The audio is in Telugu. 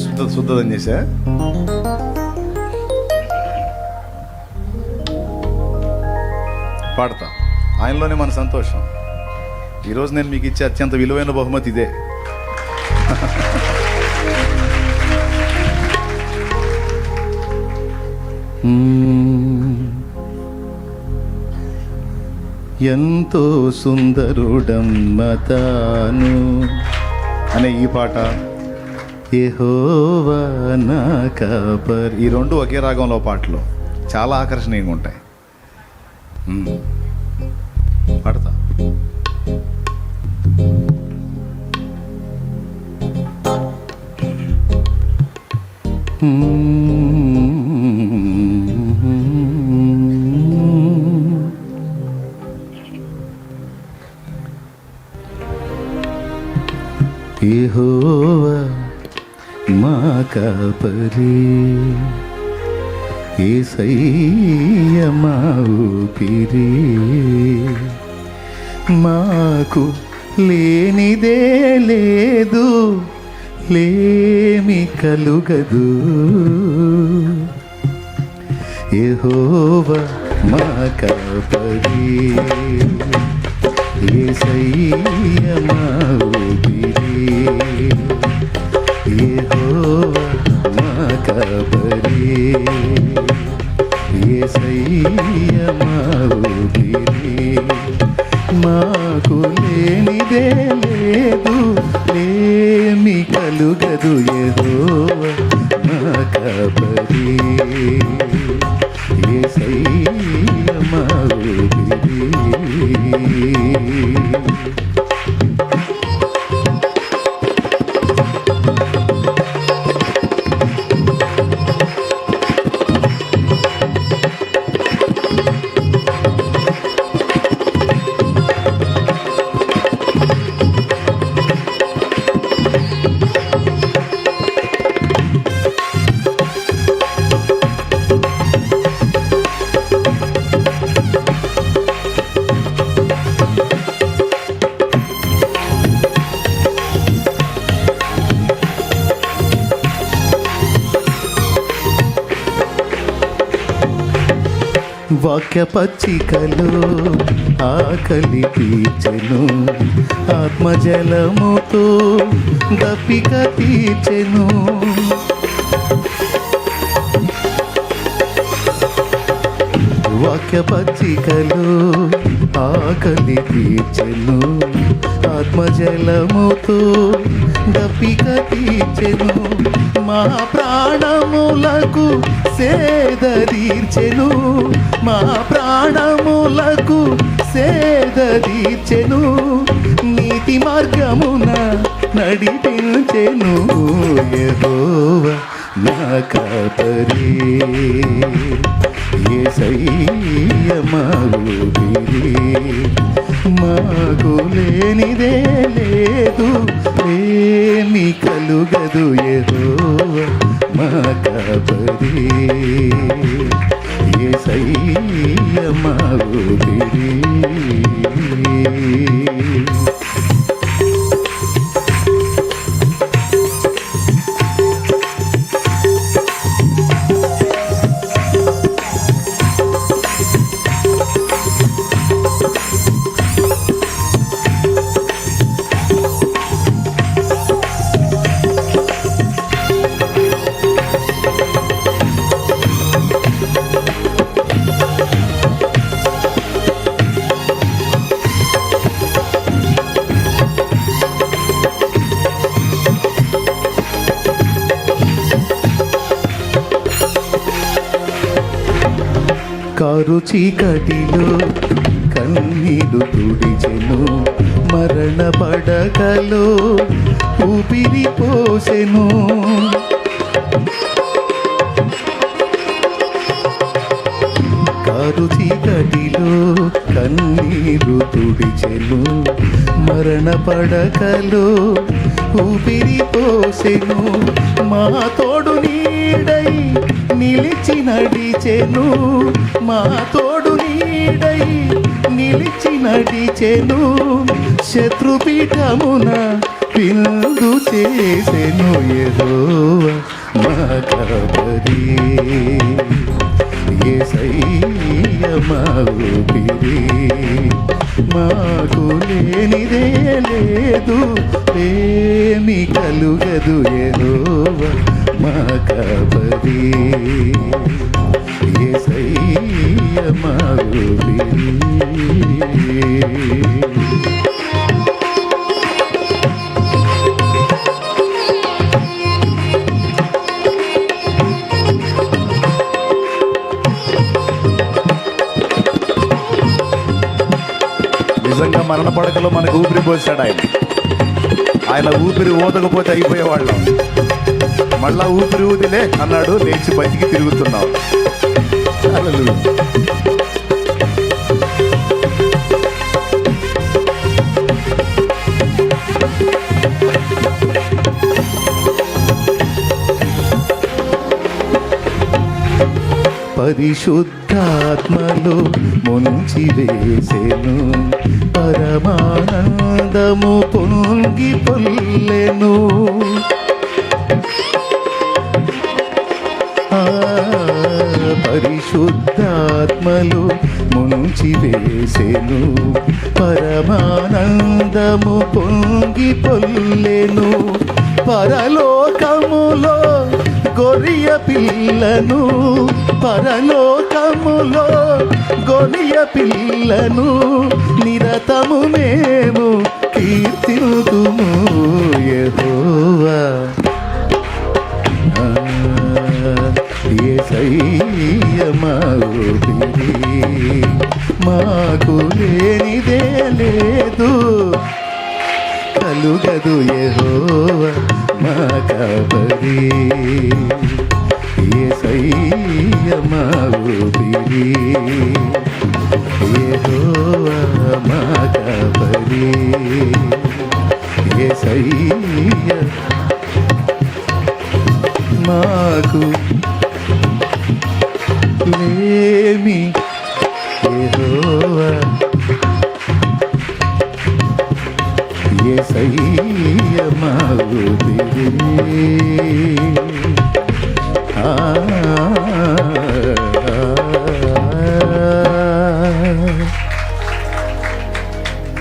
శుద్ధ శుద్ధదని చేసా పాడతా. ఆయనలోనే మన సంతోషం. ఈరోజు నేను మీకు ఇచ్చే అత్యంత విలువైన బహుమతి ఇదే. ఎంతో సుందరుడమ్మతాను అనే ఈ పాట యెహోవా నా కాపర్ ఈ రెండు ఒకే రాగంలో పాటలు చాలా ఆకర్షణీయంగా ఉంటాయి. పాడతా. Hmm. యహోవా మా కాపరి. ఏసయ్య మా ఊపిరి. మాకు లేనిదే లేదు లేమి కలుగదు. యహోవా మా కాపరి. ఏసయ్య మా మాకు లేనిదే లేదు లేమి కలుగదు వాక్య పచ్చికలు ఆకలి తీర్చెను ఆత్మజలముతో దప్పిక తీర్చెను. వాక్య పచ్చికలు ఆకలి తీర్చెను ఆత్మజలముతో దప్పిక తీర్చెను మా ప్రాణములకు సేదరీర్చెను మా ప్రాణములకు సేదరీర్చెను నీతి మార్గమున నడిపించెను యెహోవా నా కాపరి. ఏసయ్య మాకు లేనిదే లేదు ఏమి కలుగదు ఏదో మా కాపరి. కారు చీకటిలో కన్నీరు తుడిచెను మరణ పడకలో ఊపిరి పోసెను. కారు చీకటిలో కన్నీరు తుడిచెను మరణ పడకలో ఊపిరి పోసెను. మాతో నీడై నిలిచి నడిచెను. మా తోడు నీడై నిలిచి నడిచెను. శత్రుపీఠమున పిల్లు చేసెను యెహోవ మా కబరి. యేసయ్య మా మాకు లేనిదే లేదు ఏమి కలుగదు ఏదో నిజంగా మరణ పడకలో మనకు ఊపిరి పోసాడు ఆయన. ఆయన ఊపిరి ఊదకపోతే అయిపోయేవాళ్ళం. మళ్ళా ఊపిరి ఊదిలే అన్నాడు లేచి బతికి తిరుగుతున్నావు హల్లెలూయా. పరిశుద్ధాత్మలో ముంచి వేసెను పరమానందము పొంగి పొల్లెను శుద్ధాత్మలు ముంచి వేసెను పరమానందము పొంగి పొల్లెను. పరలోకములో గొరియ పిల్లను. పరలోకములో గొరియ పిల్లను నిరతము మేము కీర్తితుము యెహోవా. ఏసయ్య. మాగుపిరి మాకు లేనిదే లేదు కలుగదు యెహోవ మా కబరి. ఏ మాగుపిరి యెహోవ మా కబరి ఏ సయ్య యేసయ్య మా ఊపిరి. ఆ